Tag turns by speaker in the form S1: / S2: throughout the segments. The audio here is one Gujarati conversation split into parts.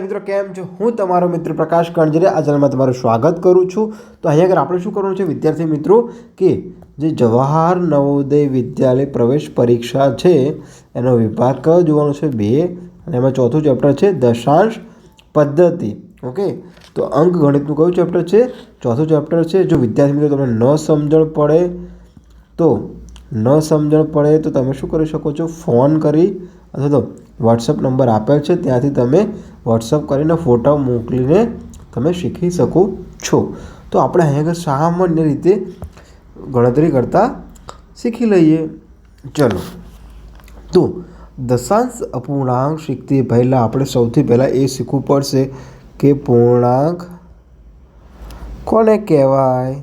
S1: મિત્રો, કેમ છો? હું તમારો મિત્ર પ્રકાશ કણજરે આ ચેનલમાં તમારું સ્વાગત કરું છું. તો અહીંયા આગળ આપણે શું કરવાનું છે? વિદ્યાર્થી મિત્રો, કે જે જવાહર નવોદય વિદ્યાલય પ્રવેશ પરીક્ષા છે, એનો વિભાગ કયો જોવાનો છે? બે. અને એમાં ચોથું ચેપ્ટર છે, દશાંશ પદ્ધતિ. ઓકે? તો અંક ગણિતનું કયું ચેપ્ટર છે? ચોથું ચેપ્ટર છે. જો વિદ્યાર્થી મિત્રો, તમને ન સમજણ પડે, તો ન સમજણ પડે, તો તમે શું કરી શકો છો? ફોન કરી અથવા તો વોટ્સઅપ નંબર આપેલ છે. ત્યાંથી તમે વોટ્સઅપ કરીને ફોટા મોકલીને તમે શીખી શકો છો. તો આપણે અહીં આગળ સામાન્ય રીતે ગણતરી કરતાં શીખી લઈએ. ચલો. તો દશાંશ અપૂર્ણાંક શીખતી પહેલાં આપણે સૌથી પહેલાં એ શીખવું પડશે કે પૂર્ણાંક કોને કહેવાય?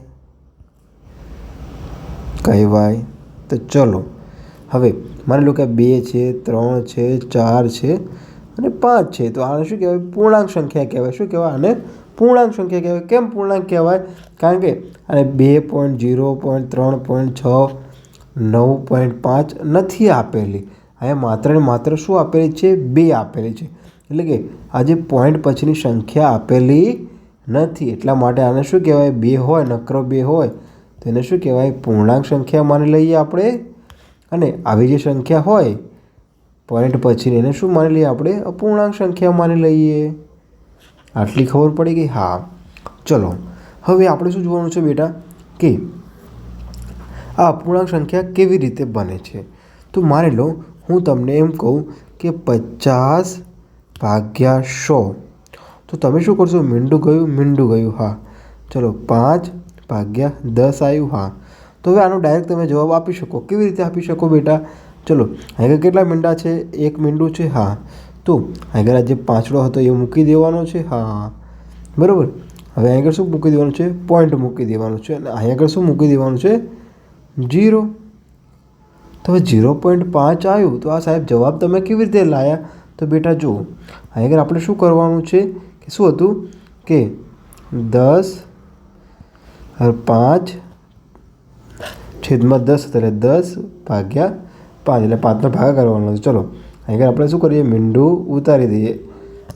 S1: કહેવાય. તો ચલો. હવે માની લો કે બે છે, ત્રણ છે, ચાર છે. અને પાંચ છે. તો આને શું કહેવાય? પૂર્ણાંક સંખ્યા કહેવાય. શું કહેવાય? આને પૂર્ણાંક સંખ્યા કહેવાય. કેમ પૂર્ણાંક કહેવાય? કારણ કે આને બે પોઈન્ટ જીરો પોઈન્ટ ત્રણ પોઈન્ટ છ, નવ પોઈન્ટ પાંચ નથી આપેલી. અહીંયા માત્ર ને માત્ર શું આપેલી છે? બે આપેલી છે. એટલે કે આજે પોઈન્ટ પછીની સંખ્યા આપેલી નથી. એટલા માટે આને શું કહેવાય? બે હોય, નકરો બે હોય. તો એને શું કહેવાય? પૂર્ણાંક સંખ્યા માની લઈએ આપણે. અને આવી જે સંખ્યા હોય પોઈન્ટ પછી એને શું માની લઈએ આપણે? અપૂર્ણાંક સંખ્યા માની લઈએ. આટલી ખબર પડી ગઈ? હા. ચલો. હવે આપણે શું જોવાનું છે બેટા? કે આ અપૂર્ણાંક સંખ્યા કેવી રીતે બને છે? તો માની લો, હું તમને એમ કહું કે પચાસ ભાગ્યા સો. તો તમે શું કરશો? મીંડું ગયું મીંડું ગયું. હા. ચલો, પાંચ ભાગ્યા દસ આવ્યું. હા. તો હવે આનો ડાયરેક્ટ તમે જવાબ આપી શકો. કેવી રીતે આપી શકો બેટા? ચલો આગળ કેટલા મીંડા છે? એક મીંડું છે? હા. તો આગળ આ જે પાંચડો હતો એ મૂકી દેવાનો છે? હા. બરાબર. હવે આગળ શું મૂકી દેવાનું છે? પોઈન્ટ મૂકી દેવાનું છે. અને અહીં આગળ શું મૂકી દેવાનું છે? જીરો તો હવે ઝીરો પોઈન્ટ પાંચ આવ્યું. તો આ સાહેબ જવાબ તમે કેવી રીતે લાયા? તો બેટા જુઓ. અહીં આગળ આપણે શું કરવાનું છે કે શું હતું? કે દસ પાંચ, છેદમાં દસ એટલે દસ ભાગ્યા પાંચ એટલે પાંચનો ભાગ કરવાનો છે. ચલો, અહીં આપણે શું કરીએ? મીંડું ઉતારી દઈએ.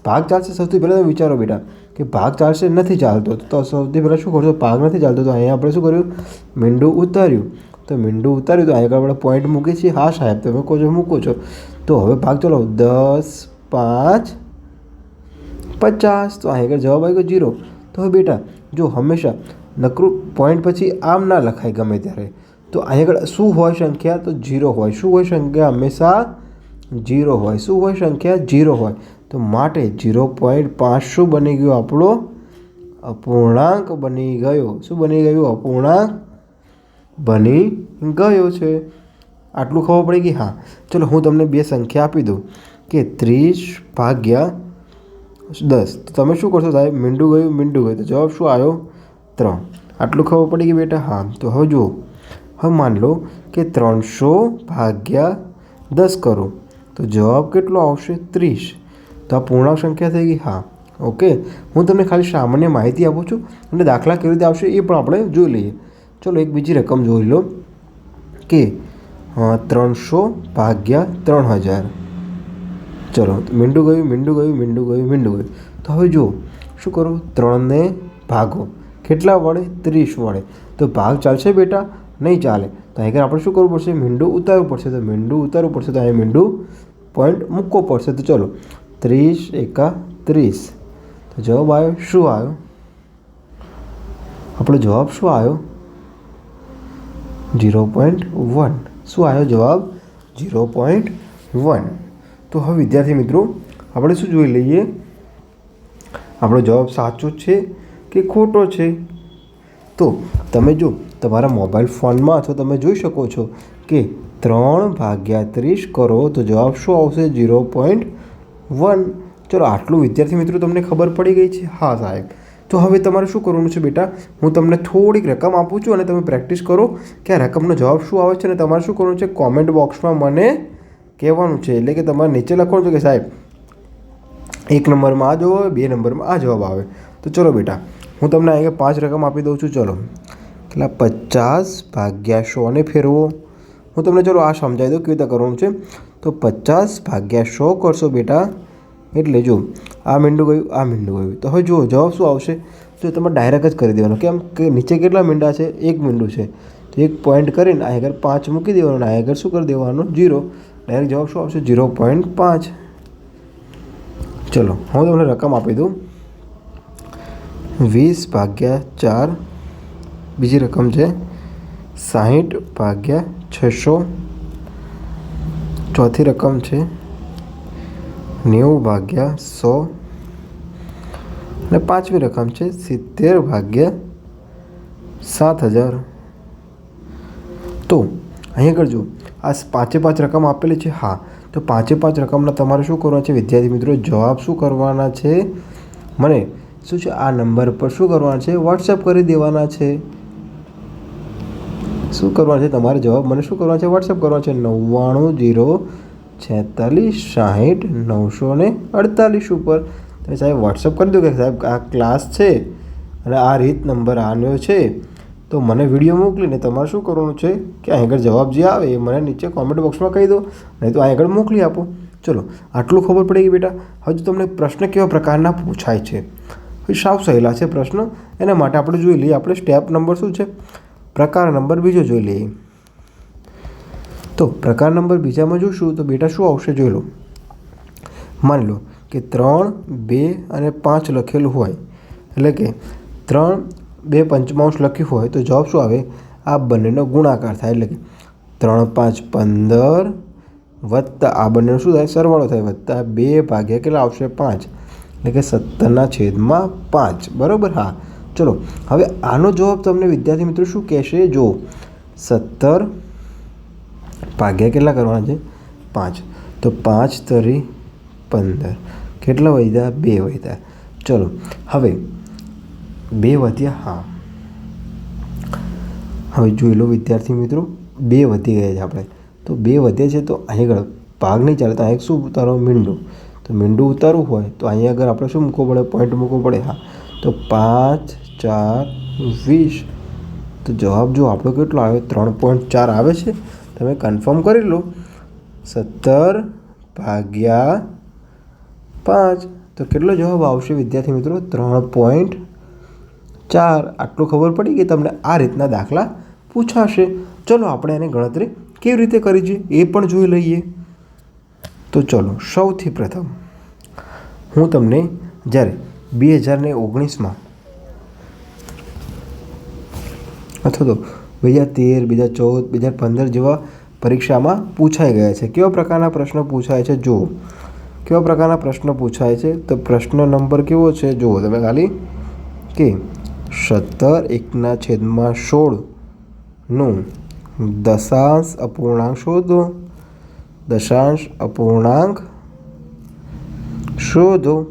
S1: ભાગ ચાલશે સૌથી પહેલાં તો વિચારો બેટા, કે ભાગ ચાલશે નથી ચાલતો, તો સૌથી પહેલાં શું કરશો? ભાગ નથી ચાલતો, તો અહીંયા આપણે શું કર્યું? મીંડું ઉતાર્યું. તો મીંડું ઉતાર્યું, તો અહીંયા આપણે પોઈન્ટ મૂકીએ છીએ. હા સાહેબ, તમે કહો છો, મૂકો છો. તો હવે ભાગ ચલો દસ, પાંચ, પચાસ. તો અહીં આગળ જવાબ આવી ગયો જીરો તો હવે બેટા, જો હંમેશા નકરું પોઈન્ટ પછી આમ ના લખાય ગમે ત્યારે. તો અહીં આગળ શું હોય સંખ્યા? તો જીરો હોય. શું હોય સંખ્યા? હંમેશા જીરો હોય. શું હોય સંખ્યા? જીરો હોય. તો માટે જીરો પોઈન્ટ પાંચ શું બની ગયો? આપણો અપૂર્ણાંક બની ગયો. શું બની ગયું? અપૂર્ણાંક બની ગયો છે. આટલું ખબર પડી ગઈ? હા. ચલો, હું તમને બે સંખ્યા આપી દઉં. કે ત્રીસ ભાગ્યા દસ. તો તમે શું કરશો સાહેબ? મીંડું ગયું મીંડું ગયું. તો જવાબ શું આવ્યો? ત્રણ. આટલું ખબર પડી ગઈ બેટા? હા. તો હવે જુઓ. હવે માન લો કે ત્રણસો ભાગ્યા દસ કરો. તો જવાબ કેટલો આવશે? ત્રીસ. તો આ પૂર્ણાંક સંખ્યા થઈ ગઈ. હા. ઓકે. હું તમને ખાલી સામાન્ય માહિતી આપું છું અને દાખલા કેવી રીતે આવશે એ પણ આપણે જોઈ લઈએ. ચલો એક બીજી રકમ જોઈ લો કે ત્રણસો ભાગ્યા ત્રણ હજાર. ચલો, મીંડું ગયું મીંડું ગયું મીંડું ગયું મીંડું ગયું. તો હવે જુઓ, શું કરો? ત્રણને ભાગો. કેટલા વડે ત્રીસ વડે તો ભાગ ચાલશે બેટા નહીં ચાલે. તો અહીં આપણે શું કરવું પડશે? મીંડું ઉતારવું પડશે. તો મીંડું ઉતારવું પડશે તો અહીં મીંડું પોઈન્ટ મૂકવો પડશે. તો ચલો, ત્રીસ એકા ત્રીસ. તો જવાબ આવ્યો શું આવ્યો? આપણો જવાબ શું આવ્યો? ઝીરો પોઈન્ટ વન શું આવ્યો જવાબ? ઝીરો પોઈન્ટ વન તો હવે વિદ્યાર્થી મિત્રો, આપણે શું જોઈ લઈએ? આપણો જવાબ સાચો છે કે ખોટો છે? તો તમે જો તમારા મોબાઈલ ફોનમાં અથવા તમે જોઈ શકો છો કે ત્રણ ભાગ્યા ત્રીસ કરો તો જવાબ શું આવશે? Zero point one. ચલો, આટલું વિદ્યાર્થી મિત્રો તમને ખબર પડી ગઈ છે? હા, સાહેબ. તો હવે તમારે શું કરવાનું છે બેટા? હું તમને થોડીક રકમ આપું છું અને તમે પ્રેક્ટિસ કરો કે આ રકમનો જવાબ શું આવે છે અને તમારે શું કરવાનું છે? કોમેન્ટ બોક્સમાં મને કહેવાનું છે. એટલે કે તમારે નીચે લખવાનું છે કે, સાહેબ, એક નંબરમાં આ જવાબ આવે, બે નંબરમાં આ જવાબ આવે. તો ચલો બેટા, હું તમને અહીંયા પાંચ રકમ આપી દઉં છું. ચલો. કેટલા? પચાસ ભાગ્યા સોને ફેરવો. હું તમને ચલો આ સમજાવી દઉં કેવી રીતે કરવાનું છે. તો પચાસ ભાગ્યા સો કરશો બેટા. એટલે જો, આ મીંડું ગયું, આ મીંડું ગયું. તો હવે જુઓ, જવાબ શું આવશે? તો તમારે ડાયરેક્ટ જ કરી દેવાનો. કેમ કે નીચે કેટલા મીંડા છે? એક મીંડું છે. તો એક પોઈન્ટ કરીને આ આગળ પાંચ મૂકી દેવાનું. આ આગળ શું કરી દેવાનું? જીરો ડાયરેક્ટ જવાબ શું આવશે? જીરો પોઈન્ટ પાંચ. ચલો, હું તમને રકમ આપી દઉં. વીસ ભાગ્યા ચાર બીજી રકમ છે સાહીઠ ભાગ્યા છસો. ચોથી રકમ છે નેવું ભાગ્યા સો. અને પાંચમી રકમ છે સિત્તેર ભાગ્યા સાત હજાર. તો અહીંયા કરજો આ પાંચે પાંચ રકમ આપેલી છે? હા. તો પાંચે પાંચ રકમના તમારે શું કરવાના છે? વિદ્યાર્થી મિત્રો, જવાબ શું કરવાના છે? મને શું છે? આ નંબર પર શું કરવાના છે? વોટ્સઅપ કરી દેવાના છે. શું કરવાનું છે? તમારે જવાબ મને શું કરવાનો છે? વોટ્સએપ કરવાનો છે. નવ્વાણું જીરો છેતાલીસ સાહીઠ નવસો ને અડતાલીસ ઉપર. તમે સાહેબ વોટ્સઅપ કરી દો કે સાહેબ આ ક્લાસ છે અને આ રીત નંબર આનો છે. તો મને વીડિયો મોકલીને તમારે શું કરવાનું છે? કે અહીં આગળ જવાબ જે આવે એ મને નીચે કોમેન્ટ બોક્સમાં કહી દો. નહીં તો અહીં આગળ મોકલી આપો. ચલો, આટલું ખબર પડી ગઈ બેટા. હજુ તમને પ્રશ્ન કેવા પ્રકારના પૂછાય છે? સાવ સહેલા છે પ્રશ્ન. એના માટે આપણે જોઈ લઈએ, આપણે સ્ટેપ નંબર શું છે? પ્રકાર નંબર બીજો જોઈ લઈએ. તો પ્રકાર નંબર બીજામાં જોઈશું તો બેટા શું આવશે જોઈ લો. માની લો કે ત્રણ, બે અને પાંચ લખેલું હોય. એટલે કે ત્રણ, બે પંચમાંશ લખ્યું હોય તો જવાબ શું આવે? આ બંનેનો ગુણાકાર થાય. એટલે કે ત્રણ, પાંચ, પંદર વત્તા આ બંનેનો શું થાય? સરવાળો થાય. વત્તા બે ભાગ્યા કેટલા આવશે? પાંચ. એટલે કે સત્તરના છેદમાં પાંચ. બરાબર? હા. ચલો, હવે આનો જવાબ તમને વિદ્યાર્થી મિત્રો શું કહેશે? જો સત્તર ભાગ્યા કેટલા કરવાના છે? પાંચ. તો પાંચ તરી પંદર. કેટલા વધ્યા બે વધ્યા ચલો, હવે બે વધ્યા હા. હવે જોઈ લો વિદ્યાર્થી મિત્રો, બે વધી ગયા છે આપણે. તો બે વધે છે તો અહીં આગળ ભાગ નહીં ચાલે. તો અહીં શું ઉતારો મીંડું. તો મીંડું ઉતારવું હોય તો અહીંયા આગળ આપણે શું મૂકવું પડે? પોઈન્ટ મૂકવો પડે. હા. તો પાંચ ચાર, વીસ. તો જવાબ જો આપણો કેટલો આવે ત્રણ પોઈન્ટ ચાર આવે છે? તમે કન્ફર્મ કરી લો. સત્તર ભાગ્યા પાંચ. તો કેટલો જવાબ આવશે વિદ્યાર્થી મિત્રો? ત્રણ પોઈન્ટ ચાર. આટલું ખબર પડી કે તમને આ રીતના દાખલા પૂછાશે. ચલો આપણે એની ગણતરી કેવી રીતે કરી છે? એ પણ જોઈ લઈએ. તો ચલો, સૌથી પ્રથમ હું તમને જ્યારે બે હજાર ને ઓગણીસમાં અથવા તો બે હજાર તેર બે હજાર ચૌદ બે હજાર પંદર જેવા પરીક્ષામાં પૂછાઈ ગયા છે. કેવા પ્રકારના પ્રશ્નો પૂછાય છે? જુઓ. કેવા પ્રકારના પ્રશ્નો પૂછાય છે? તો પ્રશ્ન નંબર કેવો છે? જુઓ, તમે ખાલી કે સત્તર, એકના છેદમાં સોળનું દશાંશ અપૂર્ણાંક શોધો. દશાંશ અપૂર્ણાંક શોધો.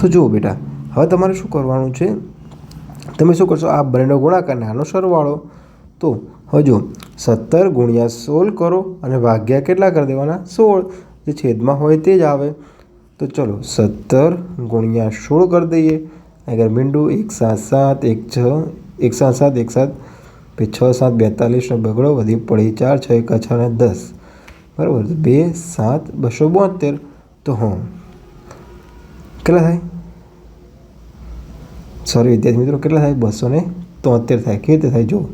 S1: તો જુઓ બેટા, હવે તમારે શું કરવાનું છે? તમે શું કરશો? આ બંનેનો ગુણાકાર અને આનો સરવાળો. તો હજુ સત્તર ગુણ્યા સોળ કરો અને ભાગ્યા કેટલા કરી દેવાના? સોળ. જે છેદમાં હોય તે જ આવે. તો ચલો સત્તર ગુણ્યા સોળ કરી દઈએ. આગળ મીંડું એક સાત સાત, એક છ, એક સાત સાત, એક સાત. પછી છ સાત બેતાલીસનો બગડો વધી પડી ચાર, છ એક છ અને દસ. બરાબર? બે સાત બસો બોતેર. તો હં કેટલા થાય? સોરી વિદ્યાર્થી મિત્રો, કેટલા થાય? બસો ને તોતેર થાય. કેવી રીતે થાય? જો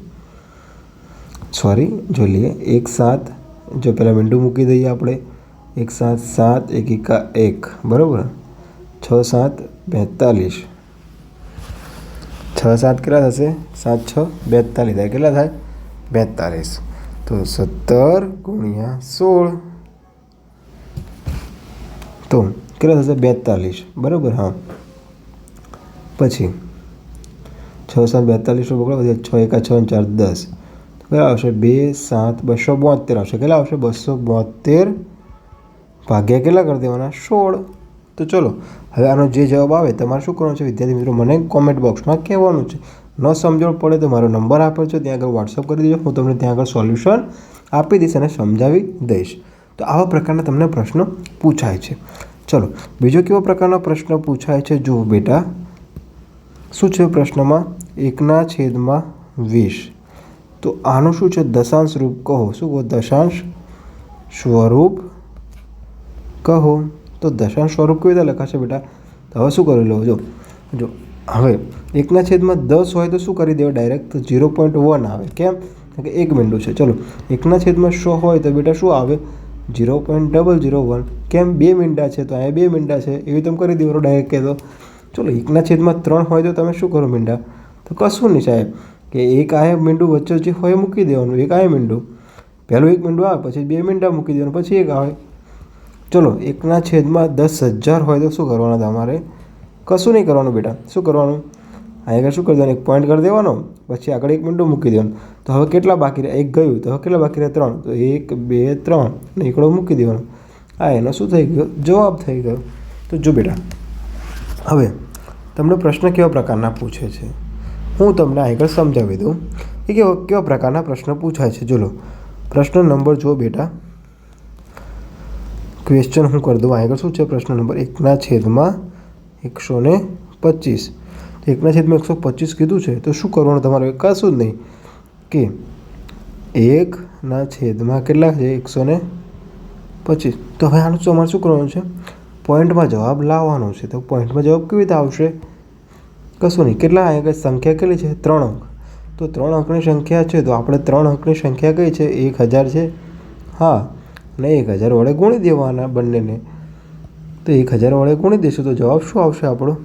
S1: સોરી જોઈ લઈએ. એક સાત. જો પહેલાં વિન્ડો મૂકી દઈએ આપણે. એક સાત સાત, એક એકા, એક. બરાબર? છ, સાત, બેતાલીસ. છ, સાત કેટલા થશે? સાત, છ, બેતાલીસ થાય. કેટલા થાય? બેતાલીસ. તો સત્તર ગુણ્યા સોળ. તો કેટલા થશે? બેતાલીસ. બરાબર? હા. પછી છ સાત બેતાલીસનો બગડો પછી છ એકા છ ચાર દસ. કેટલા આવશે? બે, સાત, બસો બોતેર આવશે. કેટલા આવશે? બસો બોતેર ભાગ્યા કેટલા કરી દેવાના? સોળ. તો ચલો, હવે આનો જે જવાબ આવે, તમારે શું કરવાનું છે? વિદ્યાર્થી મિત્રો, મને કોમેન્ટ બોક્સમાં કહેવાનું છે. ન સમજણ પડે તો મારો નંબર આપ્યો છે. ત્યાં આગળ વોટ્સઅપ કરી દેજો. હું તમને ત્યાં આગળ સોલ્યુશન આપી દઈશ અને સમજાવી દઈશ. તો આવા પ્રકારના તમને પ્રશ્નો પૂછાય છે. ચલો, બીજો કેવો પ્રકારનો પ્રશ્ન પૂછાય છે? જુઓ બેટા, શું છે પ્રશ્નમાં? એકના છેદમાં વીસ. તો આનું શું છે? દશાંશ રૂપ કહો. શું કહો? દશાંશ સ્વરૂપ કહો. તો દશાંશ સ્વરૂપ કેવી રીતે લખાશે બેટા? તો હવે શું કરી લો? જો જો, હવે એકના છેદમાં દસ હોય તો શું કરી દેવા? ડાયરેક્ટ ઝીરો પોઈન્ટ વન આવે. કેમ? કે એક બિંદુ છે. ચલો, એકના છેદમાં સો હોય તો બેટા શું આવે? Zero point double zero one. કેમ? બે મીંડા છે તો અહીંયા બે મીંડા છે. એવી તમે કરી દેવાનો ડાયરેક્ટ કહેતો. ચલો, એકના છેદમાં ત્રણ હોય તો તમે શું કરો મીંડા? તો કશું નહીં સાહેબ, કે એક આહે મીંડું વચ્ચે જે હોય મૂકી દેવાનું, એક આય મીંડું. પહેલું એક મીંડું આવે, પછી બે મીંડા મૂકી દેવાનું, પછી એક આવે. ચલો, એકના છેદમાં દસ હજાર હોય તો શું કરવાના તમારે કશું નહીં કરવાનું બેટા, શું કરવાનું? આગળ શું કરી દેવાનું? એક પોઈન્ટ કરી દેવાનો, પછી આગળ એક મીંડું મૂકી દેવાનું. તો હવે કેટલા બાકી રહ્યા? એક ગયું. તો હવે કેટલા બાકી રહ્યા? ત્રણ. તો એક, બે, ત્રણ. ને એકડો મૂકી દેવાનો. આ એનો શું થઈ ગયો? જવાબ થઈ ગયો. તો જો બેટા, હવે તમને પ્રશ્ન કેવા પ્રકારના પૂછે છે? હું તમને આગળ સમજાવી દઉં કે કેવા કેવા પ્રકારના પ્રશ્ન પૂછાય છે. જો લો, પ્રશ્ન નંબર જો બેટા. ક્વેશ્ચન હું કરી દઉં. આગળ શું છે? પ્રશ્ન નંબર એકના છેદમાં એકસો ને પચીસ. એકના છેદમાં એકસો પચીસ કીધું છે. તો શું કરવાનું તમારે? કશું જ નહીં. કે એકના છેદમાં કેટલા છે? એકસો ને પચીસ. તો હવે આનું અમારે શું કરવાનું છે? પોઈન્ટમાં જવાબ લાવવાનો છે. તો પોઈન્ટમાં જવાબ કેવી રીતે આવશે? કશું નહીં. કેટલા આગળ સંખ્યા કેટલી છે? ત્રણ અંક. તો ત્રણ અંકની સંખ્યા છે. તો આપણે ત્રણ અંકની સંખ્યા કઈ છે? એક હજાર છે. હા. અને એક હજાર વડે ગુણી દેવાના બંનેને. તો એક હજાર વડે ગુણી દઈશું તો જવાબ શું આવશે આપણો?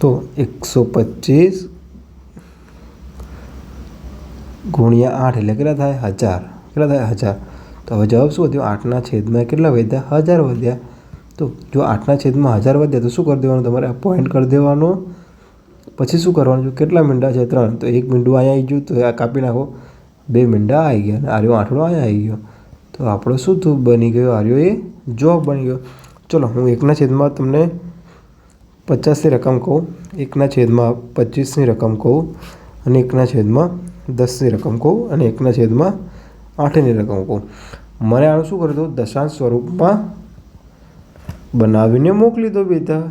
S1: તો એકસો પચીસ ગુણ્યા આઠ એટલે કેટલા થાય? હજાર. કેટલા થાય? હજાર. તો હવે જવાબ શું વધ્યો? આઠના છેદમાં કેટલા વધ્યા? હજાર વધ્યા. તો જો આઠના છેદમાં હજાર વધ્યા તો શું કરી દેવાનું? તમારે આ પોઈન્ટ કરી દેવાનો. પછી શું કરવાનું? કેટલા મીંડા છે? ત્રણ. તો એક મીંડું અહીંયા આવી ગયું, તો આ કાપી નાખો. બે મીંડા આવી ગયા અને આર્યો આઠડો અહીંયા આવી ગયો. તો આપણો શું થયું બની ગયો? આર્યો એ જોબ બની ગયો. ચલો, હું એકના છેદમાં તમને પચાસની રકમ કહું. એકના છેદમાં પચીસની રકમ કહું અને એકના છેદમાં દસની રકમ કહું અને એકના છેદમાં આઠની રકમ કહું. મને આનું શું કર્યું હતું? દશાંશ સ્વરૂપમાં બનાવીને મોકલી દો બેટા.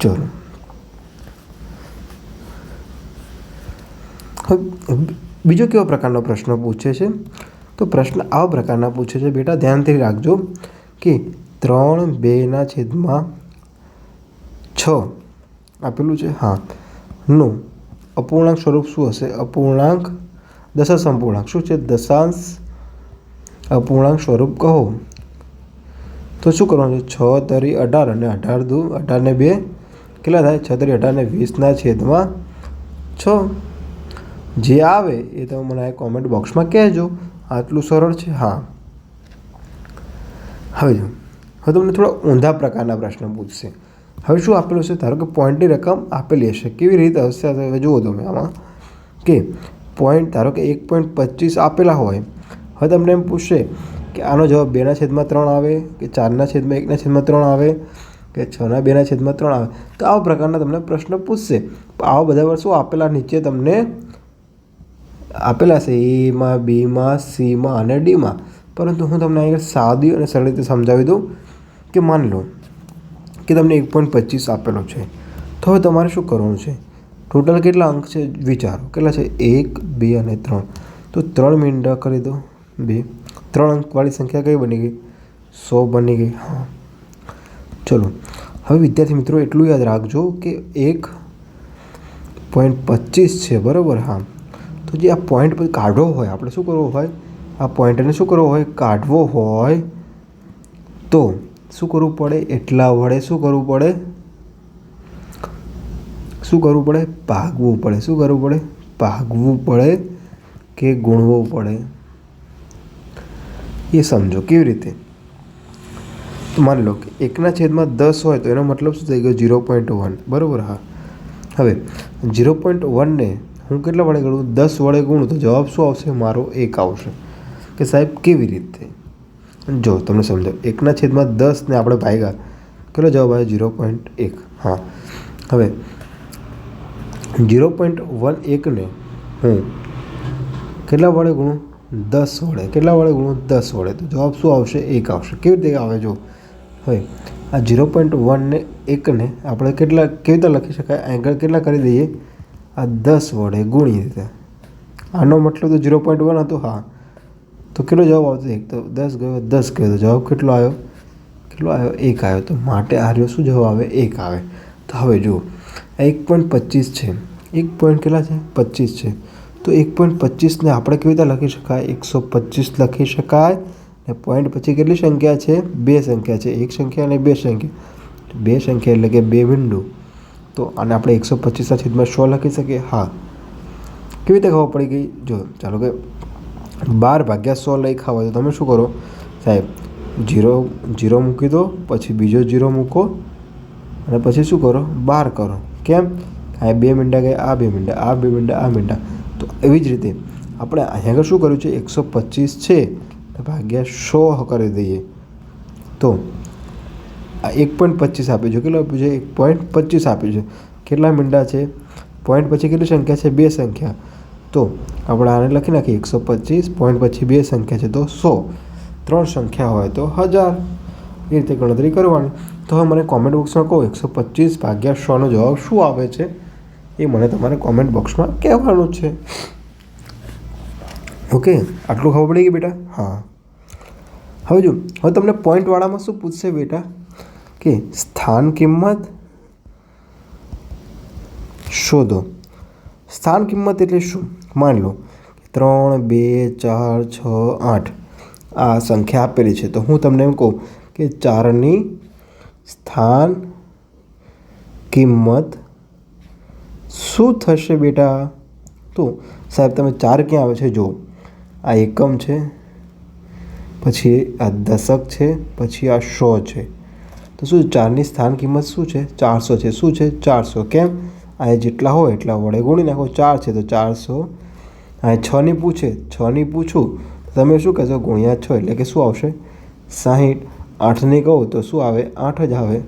S1: ચલો. બીજો કેવો પ્રકારનો પ્રશ્ન પૂછે છે? તો પ્રશ્ન આવા પ્રકારના પૂછે છે. બેટા, ધ્યાનથી રાખજો કે ત્રણ બેના છેદમાં છ આપેલું છે. હા. નું. અપૂર્ણાંક સ્વરૂપ શું હશે? અપૂર્ણાંક દશાંશ અપૂર્ણાંક શું છે? દશાંશ અપૂર્ણાંક સ્વરૂપ કહો. તો શું કરવાનું? છે છ તરી અઢાર અને અઢાર દુ, અઢાર ને બે. કેટલા થાય? છ તરી અઢાર ને વીસના છેદમાં છ. જે આવે એ તમે મને કોમેન્ટ બોક્સમાં કહેજો. આટલું સરળ છે? હા. હવે જો, હવે તમને થોડા ઊંધા પ્રકારના પ્રશ્ન પૂછશે. હવે શું આપેલું છે? ધારો કે પોઈન્ટની રકમ આપેલી હશે. કેવી રીતે હશે? હવે જુઓ તમે આમાં. કે પોઈન્ટ ધારો કે એક પોઈન્ટ પચીસ આપેલા હોય. હવે તમને એમ પૂછશે કે આનો જવાબ બેના છેદમાં ત્રણ આવે, કે ચારના છેદમાં એકના છેદમાં ત્રણ આવે, કે છના બેના છેદમાં ત્રણ આવે. તો આવા પ્રકારના તમને પ્રશ્ન પૂછશે. આવા બધા વર્ષો આપેલા નીચે તમને આપેલા છે એમાં બીમાં સીમાં અને ડીમાં પરંતુ હું તમને અહીં સાદી અને સરળ રીતે સમજાવી દઉં કે માની લો કે તમને એક પોઈન્ટ પચીસ આપેલો છે. તો હવે તમારે શું કરવાનું છે? ટોટલ કેટલા અંક છે? વિચારો. કેટલા છે? એક, બે અને ત્રણ. તો ત્રણ મિનિટ કરી દો. બે. ત્રણ અંકવાળી સંખ્યા કઈ બની ગઈ? સો બની ગઈ, હા. ચલો, હવે વિદ્યાર્થી મિત્રો એટલું યાદ રાખજો કે એક પોઈન્ટ પચીસ છે, બરાબર, હા. તો જે આ પોઈન્ટ કાઢવો હોય, આપણે શું કરવું હોય? આ પોઈન્ટને શું કરવો હોય? કાઢવો હોય. તો શું કરવું પડે? એટલા વડે શું કરવું પડે? શું કરવું પડે? ભાગવું પડે. શું કરવું પડે? ભાગવું પડે કે ગુણવું પડે? એ સમજો કેવી રીતે? માની લો કે એકના છેદમાં દસ હોય તો એનો મતલબ શું થઈ ગયો? Zero point one. બરાબર? હા. હવે ઝીરો પોઈન્ટ વનને હું કેટલા વડે ગણું? દસ વડે ગુણું. તો જવાબ શું આવશે? મારો એક આવશે. કે સાહેબ, કેવી રીતે? જો તમને સમજો એકના છેદમાં દસને આપણે ભાગ્યા. કેટલો જવાબ આવ્યો? ઝીરો પોઈન્ટ એક. હા. હવે ઝીરો પોઈન્ટ વન એકને હું કેટલા વડે ગુણું? દસ વડે. કેટલા વડે ગુણો? દસ વડે. તો જવાબ શું આવશે? એક આવશે. કેવી રીતે આવે? જો હવે આ ઝીરો પોઈન્ટ વનને એકને આપણે કેટલા, કેવી રીતે લખી શકાય? એંગલ કેટલા કરી દઈએ? આ દસ વડે ગુણી રીતે આનો મતલબ તો ઝીરો પોઈન્ટ વન હતો? હા. તો કેટલો જવાબ આવતો? એક તો દસ ગયો દસ ગયો. તો જવાબ કેટલો આવ્યો? કેટલો આવ્યો? એક આવ્યો. તો માટે આ શું જવાબ આવે? એક આવે. તો હવે જુઓ. એક પોઈન્ટ પચીસ છે. એક પોઈન્ટ કેટલા છે? પચીસ છે. તો એક પોઈન્ટ પચીસને આપણે કેવી રીતે લખી શકાય? એકસો પચીસ લખી શકાય. ને પોઈન્ટ પછી કેટલી સંખ્યા છે? બે સંખ્યા છે. એક સંખ્યા અને બે સંખ્યા. બે સંખ્યા એટલે કે બે વિન્ડો તો આને આપણે એકસો પચીસના છેદમાં સો લખી શકીએ? હા. કેવી રીતે ખબર પડી ગઈ? જો, ચાલો કે બાર ભાગ્યા સો લઈ ખાવા તો તમે શું કરો? સાહેબ, જીરો જીરો મૂકી દો, પછી બીજો જીરો મૂકો, અને પછી શું કરો? બાર કરો. કેમ? આ બે મીંડા ગયા, આ બે મીંડા, આ બે મીંડા, આ મીંડા. એવી જ રીતે આપણે અહીંયા આગળ શું કર્યું છે? એકસો પચીસ છે. ભાગ્યા સો કરી દઈએ. તો આ એક પોઈન્ટ પચીસ આપ્યું છે. કેટલું આપ્યું છે? એક પોઈન્ટ પચીસ આપ્યું છે. કેટલા મીંડા છે? પોઈન્ટ પછી કેટલી સંખ્યા છે? બે સંખ્યા. તો આપણે આને લખી નાખીએ. એકસો પચીસ પોઈન્ટ પછી બે સંખ્યા છે તો સો. ત્રણ સંખ્યા હોય તો હજાર. એ રીતે ગણતરી કરવાની. તો હવે મને કોમેન્ટ બોક્સમાં કહો. એકસો પચીસ ભાગ્યા સોનો જવાબ શું આવે છે? એ મને તમારે કોમેન્ટ બોક્સમાં કહેવાનું છે. ઓકે આટલું ખબર પડી ગઈ બેટા? હા. હવે જો, હવે તમને પોઈન્ટવાળામાં શું પૂછશે બેટા? કે સ્થાન કિંમત શોધો. સ્થાન કિંમત એટલે શું? માની લો, ત્રણ, બે, ચાર, છ, આઠ. આ સંખ્યા આપેલી છે. તો હું તમને એમ કહું કે ચારની સ્થાન કિંમત શું થશે બેટા તો? સાહેબ, તમે ચાર ક્યાં આવે છે? જો, આ એકમ છે, પછી આ દશક છે, પછી આ સો છે. તો શું ચારની સ્થાન કિંમત શું છે? ચારસો છે. શું છે? ચારસો. કેમ? આ જેટલા હોય એટલા વડે ગુણી નાખો. ચાર છે તો ચારસો. આ છની પૂછે. છની પૂછું. તમે શું કહેશો? ગુણ્યા છ એટલે કે શું આવશે? સાહીઠ. આઠની કહું તો શું આવે? આઠ જ આવે.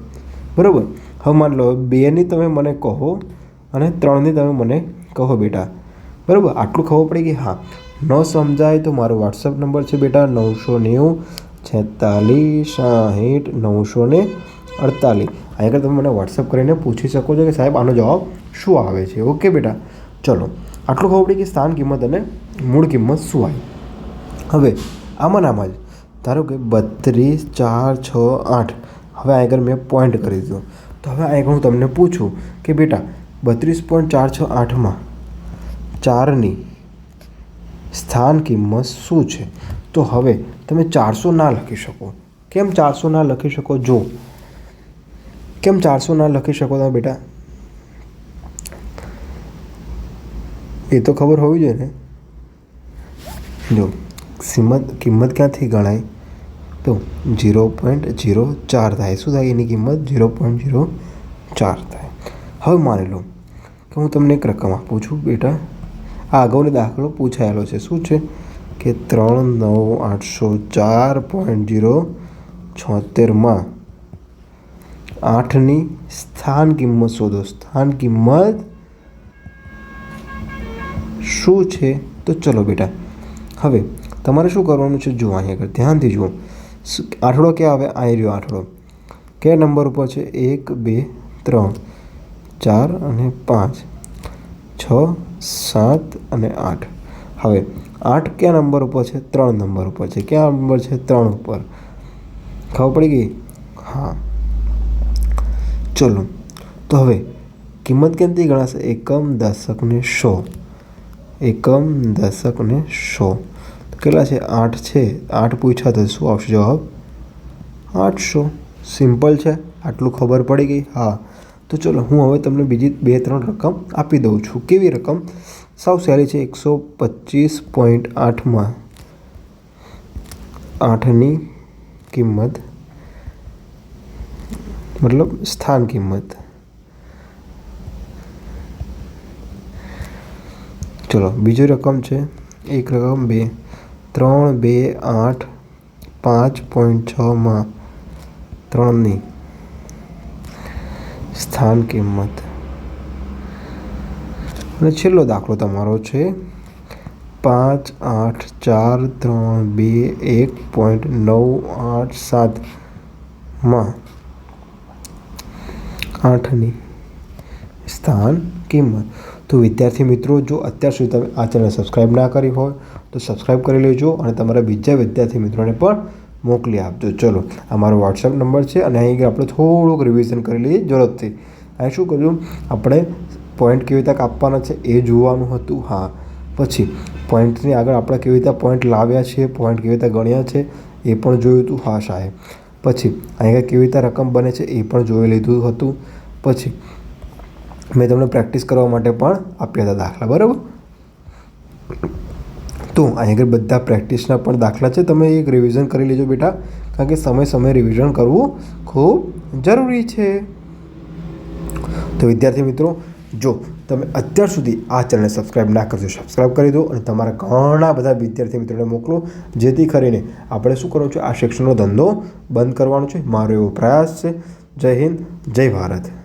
S1: બરાબર? હવે માની લો, બેની તમે મને કહો અને ત્રણની તમે મને કહો બેટા. બરાબર? આટલું ખબર પડી કે હા. ન સમજાય તો મારો વોટ્સઅપ નંબર છે બેટા નવસો નેવું છેતાલીસ સાહીઠ નવસો ને અડતાલીસ. આગળ તમે મને વોટ્સઅપ કરીને પૂછી શકો છો કે સાહેબ, આનો જવાબ શું આવે છે? ઓકે બેટા? ચલો. આટલું ખબર પડી કે સ્થાન કિંમત અને મૂળ કિંમત શું આવી? હવે, આમાં આમાં જ ધારો કે બત્રીસ ચાર છ આઠ. હવે આગળ મેં પોઈન્ટ કરી દીધો. તો હવે આગળ હું તમને પૂછું કે બેટા બત્રીસ પોઈન્ટ ચાર છ આઠમાં ચારની સ્થાન કિંમત શું છે? તો હવે તમે ચારસો ના લખી શકો. કેમ ચારસો ના લખી શકો? જો. કેમ ચારસો ના લખી શકો તમે બેટા? એ તો ખબર હોવી જોઈએ ને. જો કિંમત કિંમત ક્યાંથી ગણાય? તો ઝીરો પોઈન્ટ ઝીરો ચાર થાય. શું થાય? એની કિંમત ઝીરો પોઈન્ટ ઝીરો ચાર થાય. હવે માની લો કે હું તમને એક રકમ આપું છું, બેટા. આ અગાઉનો દાખલો પૂછાયેલો છે. શું છે? કે ત્રણ નવ આઠસો ચાર પોઈન્ટ જીરો છોતેરમાં આઠની સ્થાન કિંમત શોધો. સ્થાન કિંમત શું છે? તો ચલો બેટા. હવે તમારે શું કરવાનું છે? જુઓ અહીંયા આગળ. ધ્યાનથી જુઓ. આઠડો ક્યાં આવે? અહીં રહ્યો આઠડો. કયા નંબર ઉપર છે? એક, બે, ત્રણ. ચાર અને પાંચ. છ, સાત અને આઠ. હવે, આઠ કયા નંબર ઉપર છે? ત્રણ નંબર ઉપર છે. ક્યાં નંબર છે? ત્રણ ઉપર. ખબર પડી ગઈ? હા. ચલો. તો હવે, કિંમત કેમથી ગણાશે? એકમ દશક ને સો. એકમ દશક ને સો કેટલા છે? આઠ છે. આઠ પૂછ્યા તો શું આવશે? જવાબ? આઠસો. સિમ્પલ છે. આટલું ખબર પડી ગઈ? હા. તો ચલો હું હવે તમને બીજી બે ત્રણ રકમ આપી દઉં છું. કેવી રકમ? સાવ સહેલી છે, એકસો પચીસ પોઈન્ટ આઠમાં. આઠની કિંમત, મતલબ સ્થાન કિંમત. ચલો, બીજી રકમ છે, એક રકમ બે, ત્રણ બે આઠ પાંચ પોઈન્ટ છમાં ત્રણની. સ્થાન કિંમત. અને છેલ્લો દાખલો તમારો છે પાંચ આઠ ચાર ત્રણ બે એક પોઈન્ટ નવ આઠ સાતમાં આઠની સ્થાન કિંમત. તો વિદ્યાર્થી મિત્રો, જો અત્યાર સુધી તમે આ ચેનલ સબસ્ક્રાઈબ ના કરી હોય તો સબસ્ક્રાઈબ કરી લેજો અને તમારા બીજા વિદ્યાર્થી મિત્રોને પણ મોકલી આપજો. ચલો, આ મારો વોટ્સએપ નંબર છે અને અહીં આપણે થોડુંક રિવિઝન કરી લઈએ જરૂરથી અહીં શું કર્યું? આપણે પોઈન્ટ કેવી રીતે કાપવાના છે એ જોવાનું હતું. હા. પછી પોઈન્ટની આગળ આપણે કેવી રીતે પોઈન્ટ લાવ્યા છે પોઈન્ટ કેવી રીતે ગણ્યા છે એ પણ જોયું હતું. હા, સાહેબ. પછી અહીંયા કેવી રીતે રકમ બને છે એ પણ જોઈ લીધું હતું. પછી મેં તમને પ્રેક્ટિસ કરવા માટે પણ આપ્યા હતા દાખલા. બરાબર? તો અહીં આગળ બધા પ્રેક્ટિસના પણ દાખલા છે. તમે એક રિવિઝન કરી લેજો બેટા. કારણ કે સમય સમય રિવિઝન કરવું ખૂબ જરૂરી છે. તો વિદ્યાર્થી મિત્રો, જો તમે અત્યાર સુધી આ ચેનલને સબસ્ક્રાઈબ ના કરજો સબસ્ક્રાઈબ કરી દો અને તમારા ઘણા બધા વિદ્યાર્થી મિત્રોને મોકલો. જેથી કરીને આપણે શું કરવાનું છે? આ શિક્ષણનો ધંધો બંધ કરવાનો છે. મારો એવો પ્રયાસ છે. જય હિન્દ, જય ભારત.